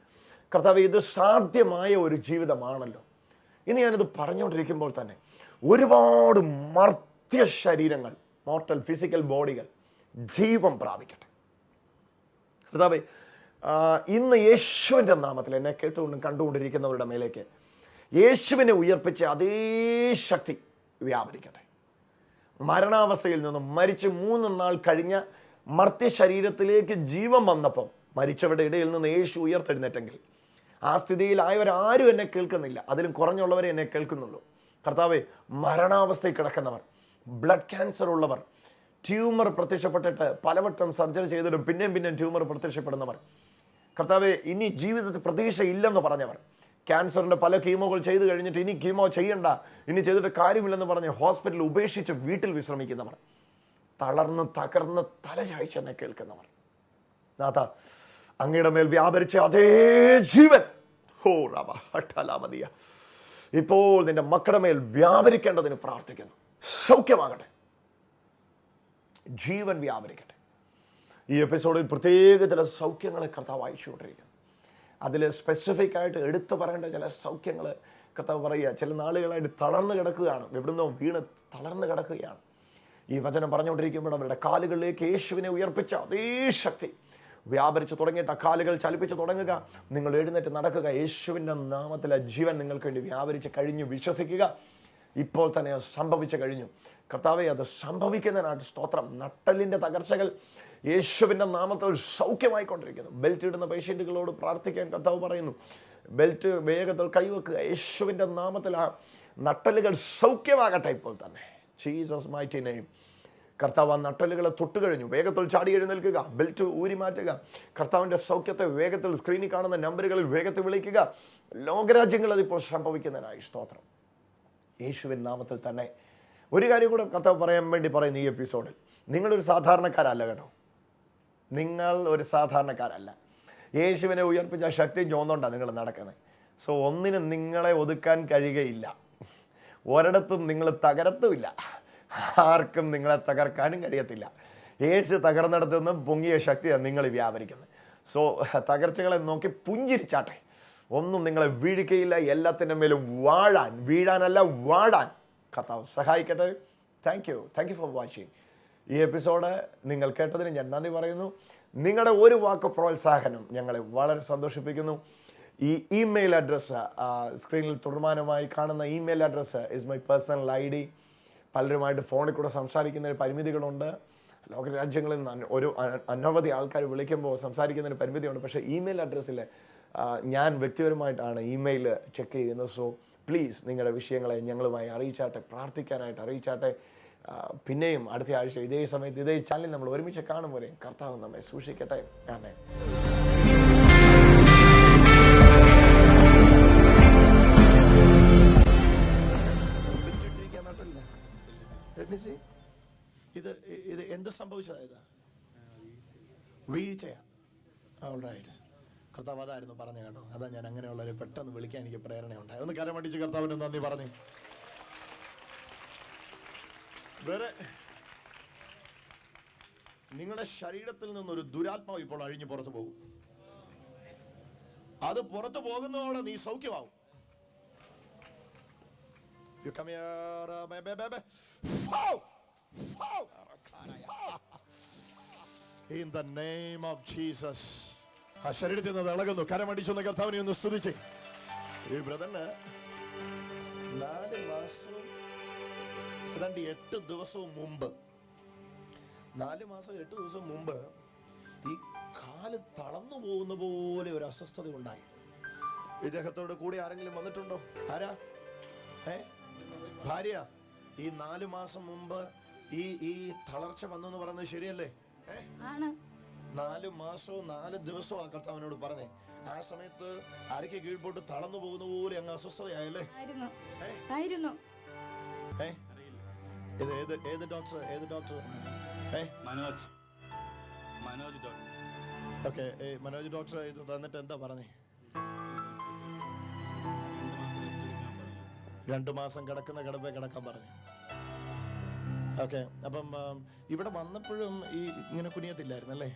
[SPEAKER 3] കർത്താവ് ഇത് സാധ്യമായ ഒരു ജീവിതമാണല്ലോ. ഇന്ന് ഞാനിത് പറഞ്ഞുകൊണ്ടിരിക്കുമ്പോൾ തന്നെ ഒരുപാട് മർത്യ ശരീരങ്ങൾ മോർട്ടൽ ഫിസിക്കൽ ബോഡികൾ ജീവൻ പ്രാപിക്കട്ടെ. കർത്താവെ ഇന്ന് യേശുവിന്റെ നാമത്തിൽ എന്നെ കേട്ടുകൊണ്ടും കണ്ടുകൊണ്ടിരിക്കുന്നവരുടെ മേലേക്ക് യേശുവിനെ ഉയർപ്പിച്ച അതേ ശക്തി വ്യാപരിക്കട്ടെ. മരണാവസ്ഥയിൽ നിന്നും മരിച്ച് മൂന്ന് നാൾ കഴിഞ്ഞ മർത്യ ശരീരത്തിലേക്ക് ജീവൻ വന്നപ്പം മരിച്ചവരുടെ ഇടയിൽ നിന്ന് യേശു ഉയർത്തെഴുന്നേറ്റെങ്കിൽ. ആ സ്ഥിതിയിൽ സ്ഥിതിയിലായവരാരും എന്നെ കേൾക്കുന്നില്ല. അതിലും കുറഞ്ഞുള്ളവരെ എന്നെ കേൾക്കുന്നുള്ളൂ. കർത്താവെ മരണാവസ്ഥയിൽ കിടക്കുന്നവർ ബ്ലഡ് ക്യാൻസർ ഉള്ളവർ ട്യൂമർ പ്രത്യക്ഷപ്പെട്ടിട്ട് പലവട്ടം സർജറി ചെയ്തിട്ടും പിന്നെയും പിന്നെയും ട്യൂമർ പ്രത്യക്ഷപ്പെടുന്നവർ. കർത്താവെ ഇനി ജീവിതത്തിൽ പ്രതീക്ഷ ഇല്ലെന്ന് പറഞ്ഞവർ. ക്യാൻസറിന്റെ പല കീമോകൾ ചെയ്ത് കഴിഞ്ഞിട്ട് ഇനി കീമോ ചെയ്യണ്ട. ഇനി ചെയ്തിട്ട് കാര്യമില്ലെന്ന് പറഞ്ഞ് ഹോസ്പിറ്റൽ ഉപേക്ഷിച്ച് വീട്ടിൽ വിശ്രമിക്കുന്നവർ. തളർന്ന് തകർന്ന് തലചാഴ്ച എന്നെ കേൾക്കുന്നവർ. നാഥ അങ്ങയുടെ മേൽ വ്യാപരിച്ച അതേ ജീവൻ. ഹോ ഹട്ടലാമതിയ ഇപ്പോൾ നിന്റെ മക്കളുടെ മേൽ വ്യാപരിക്കേണ്ടതിന് പ്രാർത്ഥിക്കുന്നു. സൗഖ്യമാകട്ടെ. ജീവൻ വ്യാപരിക്കട്ടെ. ഈ എപ്പിസോഡിൽ പ്രത്യേക ചില സൗഖ്യങ്ങളെ കർത്താവ് അയച്ചുകൊണ്ടിരിക്കുന്നു. അതിൽ സ്പെസിഫിക് ആയിട്ട് എടുത്തു പറയേണ്ട ചില സൗഖ്യങ്ങൾ കർത്താവ് പറയുക. ചില നാളുകളായിട്ട് തളർന്നു കിടക്കുകയാണ്. എവിടുന്നോ വീണ് തളർന്നു കിടക്കുകയാണ്. ഈ വചനം പറഞ്ഞുകൊണ്ടിരിക്കുമ്പോൾ അവരുടെ കാലുകളിലേക്ക് യേശുവിനെ ഉയർപ്പിച്ച അതേ ശക്തി വ്യാപരിച്ച് തുടങ്ങിയിട്ട് കാലുകൾ ചലിപ്പിച്ച് തുടങ്ങുക. നിങ്ങൾ എഴുന്നേറ്റ് നടക്കുക. യേശുവിന്റെ നാമത്തിലെ ജീവൻ നിങ്ങൾക്ക് വേണ്ടി വ്യാപരിച്ച് കഴിഞ്ഞു. വിശ്വസിക്കുക. ഇപ്പോൾ തന്നെ സംഭവിച്ചു കഴിഞ്ഞു. കർത്താവെ അത് സംഭവിക്കുന്നതിനായിട്ട് സ്തോത്രം. നട്ടലിന്റെ തകർച്ചകൾ യേശുവിന്റെ നാമത്തിൽ സൗഖ്യമായിക്കൊണ്ടിരിക്കുന്നു. ബെൽറ്റ് ഇടുന്ന പേഷ്യന്റുകളോട് പ്രാർത്ഥിക്കാൻ കർത്താവ് പറയുന്നു. ബെൽറ്റ് വേഗത്തിൽ കൈവെക്കുക. യേശുവിന്റെ നാമത്തിൽ ആ നട്ടലുകൾ സൗഖ്യമാകട്ടെ ഇപ്പോൾ തന്നെ. ജീസസ് മൈറ്റി കർത്താവ് ആ നട്ടലുകളെ തൊട്ട് കഴിഞ്ഞു വേഗത്തിൽ ചാടി എഴുന്നേൽക്കുക. ബെൽറ്റ് ഊരി മാറ്റുക. കർത്താവിന്റെ സൗഖ്യത്തെ വേഗത്തിൽ സ്ക്രീനിൽ കാണുന്ന നമ്പറുകളിൽ വേഗത്തിൽ വിളിക്കുക. ലോകരാജ്യങ്ങൾ അതിപ്പോൾ സംഭവിക്കുന്നതിനായി സ്തോത്രം. യേശുവിൻ നാമത്തിൽ തന്നെ. ഒരു കാര്യം കൂടെ കർത്താവ് പറയാൻ വേണ്ടി പറയുന്നു ഈ എപ്പിസോഡിൽ നിങ്ങളൊരു സാധാരണക്കാരല്ല കേട്ടോ. നിങ്ങൾ ഒരു സാധാരണക്കാരല്ല. യേശുവിനെ ഉയർപ്പിച്ച ശക്തി ചോന്നുകൊണ്ടാണ് നിങ്ങൾ നടക്കുന്നത് സോ ഒന്നിനും നിങ്ങളെ ഒതുക്കാൻ കഴിയുകയില്ല. ഒരിടത്തും നിങ്ങൾ തകരത്തുമില്ല. ആർക്കും നിങ്ങളെ തകർക്കാനും കഴിയത്തില്ല. യേശു തകർന്നിടത്തു നിന്ന് പൊങ്ങിയ ശക്തിയാണ് നിങ്ങൾ വ്യാപരിക്കുന്നത് സോ തകർച്ചകളെ നോക്കി പുഞ്ചിരിച്ചാട്ടെ. ഒന്നും നിങ്ങളെ വീഴുകയില്ല എല്ലാത്തിന്റെ മേലും വാഴാൻ വീഴാനല്ല വാഴാൻ കർത്താവ് സഹായിക്കട്ടെ. Thank you thank you for watching ഈ എപ്പിസോഡ് നിങ്ങൾ കേട്ടതിന് ഞാൻ നന്ദി പറയുന്നു. നിങ്ങളുടെ ഒരു വാക്ക് പ്രോത്സാഹനം ഞങ്ങളെ വളരെ സന്തോഷിപ്പിക്കുന്നു. ഈ ഇമെയിൽ അഡ്രസ്സ് സ്ക്രീനിൽ തുടർമാനമായി കാണുന്ന email address is my personal I D പലരുമായിട്ട് ഫോണിൽ കൂടെ സംസാരിക്കുന്നതിന് പരിമിതികളുണ്ട്. ലോക രാജ്യങ്ങളിൽ നിന്ന് ഒരു അനവധി ആൾക്കാർ വിളിക്കുമ്പോൾ സംസാരിക്കുന്നതിന് പരിമിതിയുണ്ട്. പക്ഷേ ഇമെയിൽ അഡ്രസ്സിൽ ഞാൻ വ്യക്തിപരമായിട്ടാണ് ഇമെയിൽ ചെക്ക് ചെയ്യുന്നത്. സോ പ്ലീസ് നിങ്ങളുടെ വിഷയങ്ങളെ ഞങ്ങളുമായി അറിയിച്ചാട്ടെ പ്രാർത്ഥിക്കാനായിട്ട് അറിയിച്ചാട്ടെ. പിന്നെയും അടുത്ത ആഴ്ച ഇതേ സമയത്ത് ഇതേ ചാനലിൽ നമ്മൾ ഒരുമിച്ച് കാണും പോലെ കർത്താവ് നമ്മെ സൂക്ഷിക്കട്ടെ. ആമേ ഇത് ഇത് എന്ത് സംഭവിച്ചതായത്? വീഴ്ചയാണ് വീഴ്ചയാ ഓൾറൈറ്റ് കർത്താവ് അതായിരുന്നു പറഞ്ഞു കേട്ടോ. അതാ ഞാൻ അങ്ങനെയുള്ളവരെ പെട്ടെന്ന് വിളിക്കാൻ എനിക്ക് പ്രേരണയുണ്ടായി. ഒന്ന് കരമടിച്ച് കർത്താവിന് നന്ദി പറഞ്ഞു. വേറെ. നിങ്ങളുടെ ശരീരത്തിൽ നിന്നൊരു ദുരാത്മാവ് ഇപ്പോൾ അഴിഞ്ഞു പുറത്തു പോകും. അത് പുറത്തു പോകുന്നതോടെ നീ സൗഖ്യമാവും. Uh. ആ ശരീരത്തിൽ നിന്ന് ഇളകുന്നു. കരമടിച്ചു കർത്താവിനെ ഒന്ന് സ്തുതിച്ചേ. ഈ ബ്രദറിന് ഏതാണ്ട് എട്ട് ദിവസവും മുമ്പ് നാല് മാസം എട്ട് ദിവസം മുമ്പ് ഈ കാൽ തളർന്നു പോകുന്ന പോലെ ഒരു അസ്വസ്ഥത ഉണ്ടായി. ഇദ്ദേഹത്തോട് കൂടി ആരെങ്കിലും വന്നിട്ടുണ്ടോ? ആരാ? ഏ? ഭാര്യ ഈ നാല് മാസം മുമ്പ് ഈ ഈ തളർച്ച വന്നു എന്ന് പറയുന്നത് ശരിയല്ലേ?
[SPEAKER 1] ആണ്.
[SPEAKER 3] നാല് മാസവും നാല് ദിവസവും ആ കർത്താവിനോട് പറഞ്ഞേ ആ സമയത്ത് അരയ്ക്ക് കീഴ്പോട്ട് തളർന്നു പോകുന്ന പോലെ അങ്ങ് അസ്വസ്ഥതയായല്ലേ?
[SPEAKER 1] ആയിരുന്നു.
[SPEAKER 3] ഇത് ഏത് ഏത് ഡോക്ടർ ഏത് ഡോക്ടർ ഏ?
[SPEAKER 4] Manoj. Manoj doctor
[SPEAKER 3] okay Manoj doctor ഇത് തന്നിട്ട് എന്താ പറഞ്ഞേ?
[SPEAKER 4] രണ്ട് മാസം റെസ്റ്റ് എടുക്കാൻ പറഞ്ഞു
[SPEAKER 3] രണ്ടു മാസം കിടക്കുന്ന കിടപ്പേ കിടക്കാൻ പറഞ്ഞു. ഓക്കെ അപ്പം ഇവിടെ വന്നപ്പോഴും ഈ ഇങ്ങനെ കുനിയത്തില്ലായിരുന്നു അല്ലേ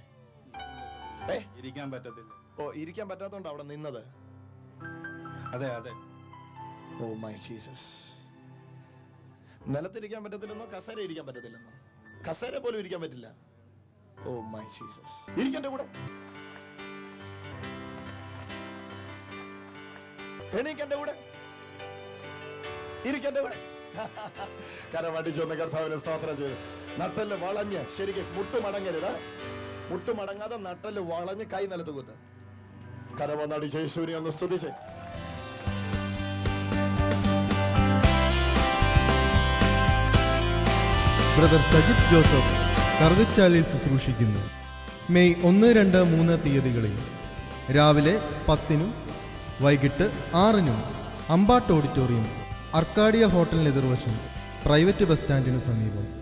[SPEAKER 3] ഏ?
[SPEAKER 4] ഇരിക്കാൻ പറ്റത്തില്ല.
[SPEAKER 3] ഓ ഇരിക്കാൻ പറ്റാത്തോണ്ട് അവിടെ നിന്നത്?
[SPEAKER 4] അതെ അതെ.
[SPEAKER 3] Oh my Jesus. നിലത്തിരിക്കാൻ പറ്റത്തില്ലെന്നോ കസേര ഇരിക്കാൻ പറ്റത്തില്ലെന്നോ? കസേര പോലും ഇരിക്കാൻ പറ്റില്ല. Oh my Jesus. ഇരിക്കന്റെ കൂടെ. എണീക്കന്റെ കൂടെ. ഇരിക്കന്റെ കൂടെ. കരമടിച്ചൊന്ന് കർത്താവിനെ സ്തോത്രം ചെയ്തു. നട്ടൽ വളഞ്ഞ് ശരിക്കും മുട്ടുമടങ്ങരുത്. മുട്ടുമടങ്ങാതെ നട്ടൽ വളഞ്ഞ് കൈ നിലത്ത് കുത്ത്. കരവന്നടിച്ച് യേശുവിനെ ഒന്ന് സ്തുതിച്ചേ.
[SPEAKER 5] ബ്രദർ സജിത് ജോസഫ് കറുകച്ചാലിൽ ശുശ്രൂഷിക്കുന്നു. മെയ് ഒന്ന് രണ്ട് മൂന്ന് തീയതികളിൽ. രാവിലെ പത്തിനും വൈകിട്ട് ആറിനും അമ്പാട്ട് ഓഡിറ്റോറിയം അർക്കാഡിയ ഹോട്ടലിന് എതിർവശം പ്രൈവറ്റ് ബസ് സ്റ്റാൻഡിന് സമീപം.